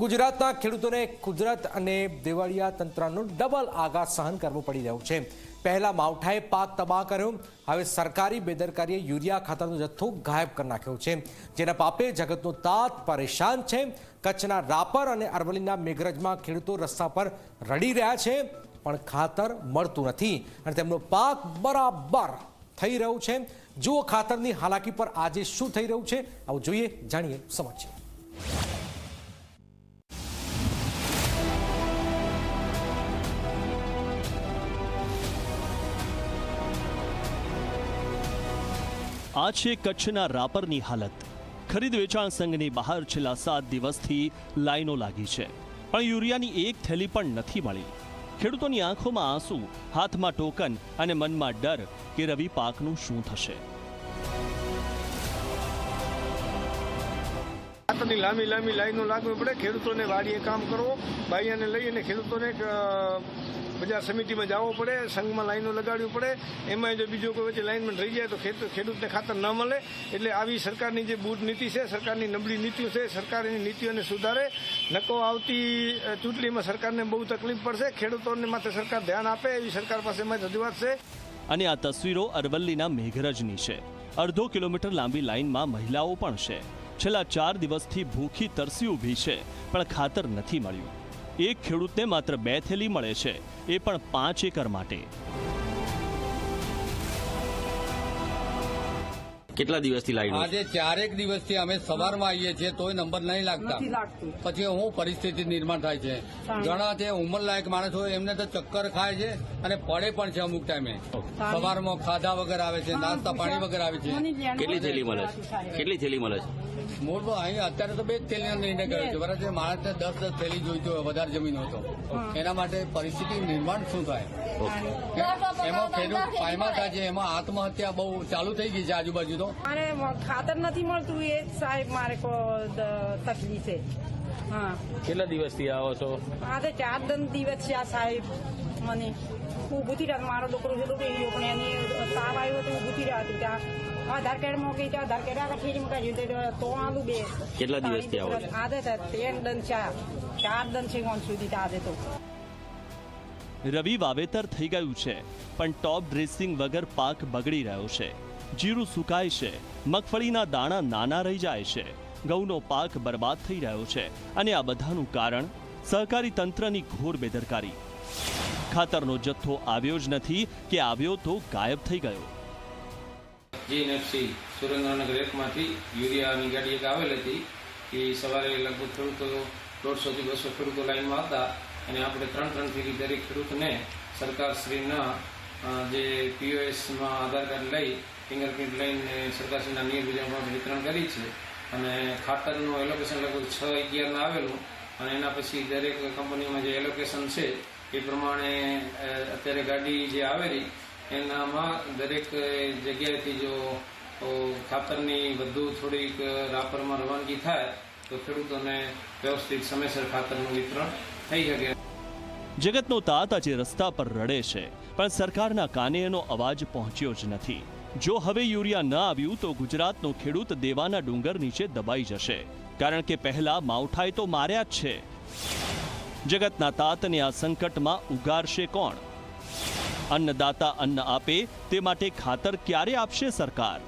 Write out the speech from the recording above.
ગુજરાતના ખેડૂતોને કુદરત અને દેવાળિયા તંત્રનો ડબલ આઘાત સહન કરવો પડી રહ્યો છે. પહેલા માવઠાએ પાક તબાહ કર્યો, હવે સરકારી બેદરકારીએ યુરિયા ખાતરનો જથ્થો ગાયબ કરી નાખ્યો છે. જેના પાપે જગતનો તાત પરેશાન છે. કચ્છના રાપર અને અરવલ્લીના મેઘરજમાં ખેડૂતો રસ્તા પર રડી રહ્યા છે, પણ ખાતર મળતું નથી અને તેમનો પાક બરાબર થઈ રહ્યો છે. જુઓ ખાતરની હાલાકી પર આજે શું થઈ રહ્યું છે. આવું જોઈએ, જાણીએ સમજીએ આ છે કચ્છના રાપરની હાલત. ખરીદ વેચાણ સંઘની બહાર છેલ્લા સાત દિવસથી લાઈનો લાગી છે. પણ યુરિયાની એક થેલી પણ નથી મળી. ખેડૂતોની આંખોમાં આંસુ હાથમાં ટોકન અને મનમાં ડર કે રવિ પાકનું શું થશે. ખાતરની લાંબી લાંબી લાઈનો લાગવી પડે. ખેડૂતોને વાડીએ કામ કરવો બાઈયાને લઈને ખેડૂતોને અ, બજાર સમિતિમાં જવું પડે, સંઘમાં લાઈનો લગાડવી પડે. એમાં જો બીજો કોઈ વચ્ચે લાઈનમાં રહી જાય તો ખેડૂતને ખાતર ન મળે. એટલે આવી સરકારની જે બૂટ નીતિ છે, સરકારની નબળી નીતિઓ છે સરકારની નીતિઓને સુધારે. નકો આવતી ચૂંટણીમાં સરકારને બહુ તકલીફ પડશે. ખેડૂતોને માટે સરકાર ધ્યાન આપે, એવી સરકાર પાસે મારી રજૂઆત છે. અને આ તસવીરો અરવલ્લીના મેઘરજની છે. અડધો કિલોમીટર લાંબી લાઇનમાં મહિલાઓ પણ છે. છેલ્લા ચાર દિવસથી ભૂખી તરસી ઊભી છે, પણ ખાતર નથી મળ્યું. એક ખેડૂતને માત્ર બે થેલી મળે છે એ પણ પાંચ એકર માટે. કેટલા દિવસથી લાઈનો આજે ચારેક દિવસથી અમે સવારમાં આવીએ છીએ તોય નંબર નહીં લાગતા. પછી હું પરિસ્થિતિ નિર્માણ થાય છે. ઘણા જે ઉંમરલાયક માણસ હોય એમને તો ચક્કર ખાય છે અને પડે પણ છે અમુક ટાઈમે. સવારમાં ખાધા વગર આવે છે નાસ્તા પાણી વગર આવે છે. કેટલી થેલી મળે છે? કેટલી થેલી મળે છે? મૂળ તો અહીં અત્યારે તો બે જ થેલીનો નિર્ણય કર્યો છે. બરાબર છે? માણસને દસ દસ થેલી જોઈતી હોય વધારે જમીન હોય તો. એના માટે પરિસ્થિતિ નિર્માણ શું થાય? એમાં ખેડૂત પાયમા થાય છે એમાં આત્મહત્યા બહુ ચાલુ થઈ ગઈ છે આજુબાજુ તો. મારે ખાતર નથી મળતું એ જ સાહેબ મારે તકલીફ છે. હા. કેટલા દિવસથી આવો છો? આ તો ચાર દન દિવસ છે આ સાહેબ. મને હું ભૂતી મારો છોકરો છે તો એની તો થી રહ્યા ત્યાં આધાર કાર્ડમાં ગઈ આધાર કાર્ડ આગળ ઠેરી કાઢ્યું તો આલું બે. કેટલા દિવસથી આવો આજે ત્રણ દન ચાર. ચાર દન છે કોણ સુધી આજે તો. રવિ વાવેતર થઈ ગયું છે પણ ટોપ ડ્રેસિંગ વગર પાક બગડી રહ્યો છે. જીરું સુકાય છે મગફળીના દાણા નાના રહી જાય છે. ઘઉંનો પાક બરબાદ થઈ રહ્યો છે અને આ બધાનું કારણ સહકારી તંત્રની ઘોર બેદરકારી. ખાતરનો જથ્થો આવ્યો જ નથી કે આવ્યો તો ગાયબ થઈ ગયો. જીએનએફસી સુરેન્દ્રનગર એકમાંથી યુરિયાની ગાડી એક આવેલ હતી. એ સવારે લગભગ ખેડૂતો દોઢસોથી બસો ખેડૂતો લાઈનમાં હતા અને આપણે ત્રણ ત્રણ થેલી દરેક ખેડૂતને સરકારશ્રીના જે પીઓએસમાં આધાર કાર્ડ લઈ, ફિંગરપ્રિન્ટ લઈને સરકારશ્રીના નિયમ મુજબ વિતરણ કરી છે. અને ખાતરનું એલોકેશન લગભગ છ અગિયારમાં આવેલું. અને એના પછી દરેક કંપનીમાં જે એલોકેશન છે, એ પ્રમાણે અત્યારે ગાડી જે આવેલી એનામાં દરેક જગ્યાએથી જો ખાતરની વધુ થોડીક રાપરમાં રવાનગી થાય, તો ખેડૂતોને વ્યવસ્થિત સમયસર ખાતરનું વિતરણ થઈ શકે. જગતનો તાત આજે રસ્તા પર રડે છે, પણ સરકારના કાને એનો અવાજ પહોંચ્યો જ નથી. જો હવે યુરિયા ન આવ્યું, તો ગુજરાતનો ખેડૂત દેવાના ડુંગર નીચે દબાઈ જશે. કારણ કે પહેલા માવઠાએ તો માર્યા જ છે. જગતના તાતને આ સંકટમાં ઉગારશે કોણ? અન્નદાતા અન્ન આપે તે માટે ખાતર ક્યારે આપશે સરકાર?